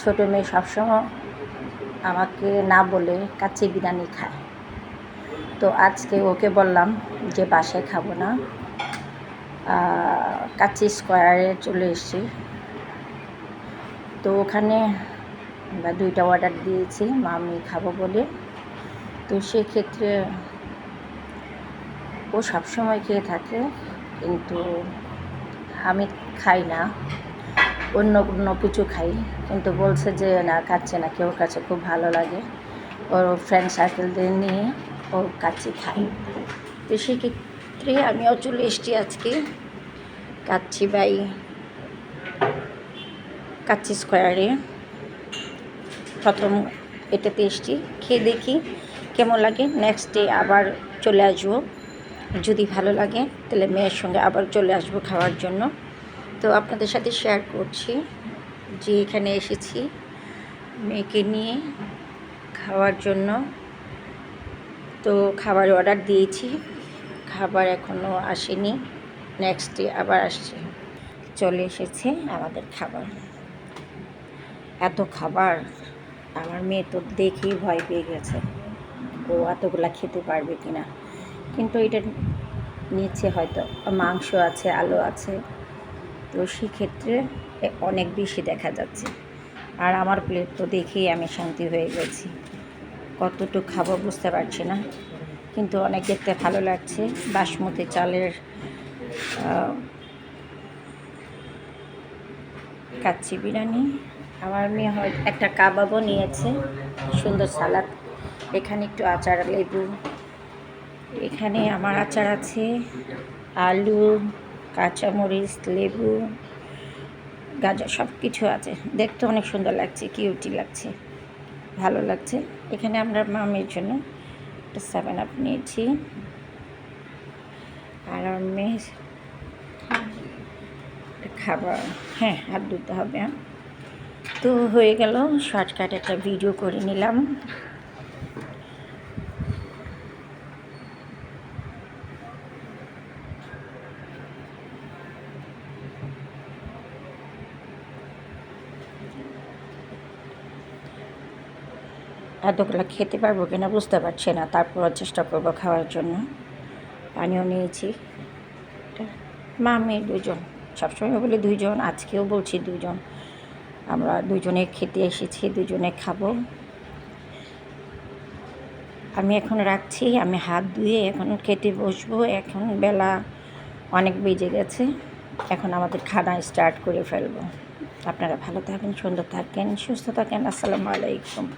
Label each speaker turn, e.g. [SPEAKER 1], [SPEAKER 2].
[SPEAKER 1] ছোটো মেয়ে সবসময় আমাকে না বলে কাচ্চি বিরিয়ানি খায়। তো আজকে ওকে বললাম যে বাসায় খাব না। কাচ্চি স্কোয়ারে চলে এসেছি। তো ওখানে আমরা দুইটা অর্ডার দিয়েছি, মামি খাব বলে। তো সেক্ষেত্রে ও সবসময় খেয়ে থাকে, কিন্তু আমি খাই না। অন্য অন্য কিছু খাই। কিন্তু বলছে যে, না, খাচ্ছে না, কেউ কাছে খুব ভালো লাগে। ওর ফ্রেন্ড সার্কেলদের নিয়ে ও কাচ্চি খাই তো সেক্ষেত্রে আমিও চলে এসেছি আজকে কাচ্ছি বাই কাচ্ছি স্কোয়ারে প্রথম এটাতে এসেছি। খেয়ে দেখি কেমন লাগে। নেক্সট ডে আবার চলে আসব। যদি ভালো লাগে, তাহলে মেয়ের সঙ্গে আবার চলে আসব খাওয়ার জন্য। তো আপনাদের সাথে শেয়ার করছি যে এখানে এসেছি মেয়েকে নিয়ে খাওয়ার জন্য। তো খাবার অর্ডার দিয়েছি, খাবার এখনও আসেনি নেক্সট ডে আবার আসছে। চলে এসেছে আমাদের খাবার। এত খাবার, আমার মেয়ে তো দেখেই ভয় পেয়ে গেছে, ও এতগুলা খেতে পারবে কিনা। কিন্তু এটা নিচে হয়তো মাংস আছে, আলু আছে। তো সেক্ষেত্রে অনেক বেশি দেখা যাচ্ছে। আর আমার প্লেট তো দেখেই আমি শান্তি হয়ে গেছি। কতটুকু খাব বুঝতে পারছি না। কিন্তু অনেক দেখতে ভালো লাগছে। বাসমতি চালের কাচ্চি বিরিয়ানি। আমার মেয়ে হয় একটা কাবাবও নিয়েছে। সুন্দর সালাদ। এখানে একটু আচার লেবু। এখানে আমার আচার আছে আলু কাঁচামরিচ, লেবু, গাজর সব কিছু আছে। দেখতে অনেক সুন্দর লাগছে, কিউটি লাগছে, ভালো লাগছে। এখানে আমরা মামের জন্য একটা সেভেন আপ নিয়েছি। আর আমার মেয়ে খাবার হ্যাঁ হাত ধুতে হবে। তো হয়ে গেল শর্টকাট একটা ভিডিও করে নিলাম। এতগুলো খেতে পারব কিনা বুঝতে পারছি না। তারপর চেষ্টা করব খাওয়ার জন্য। পানিও নিয়েছি। মা মেয়ে দুজন সবসময় বলি দুইজন, আজকেও বলছি দুজন আমরা দুজনে খেতে এসেছি দুজনে খাব। আমি এখন রাখছি, আমি হাত ধুয়ে এখন খেতে বসবো। এখন বেলা অনেক বেজে গেছে। এখন আমাদের খানা স্টার্ট করে ফেলব। আপনারা ভালো থাকেন, সুন্দর থাকেন, সুস্থ থাকেন। আসসালামু আলাইকুম।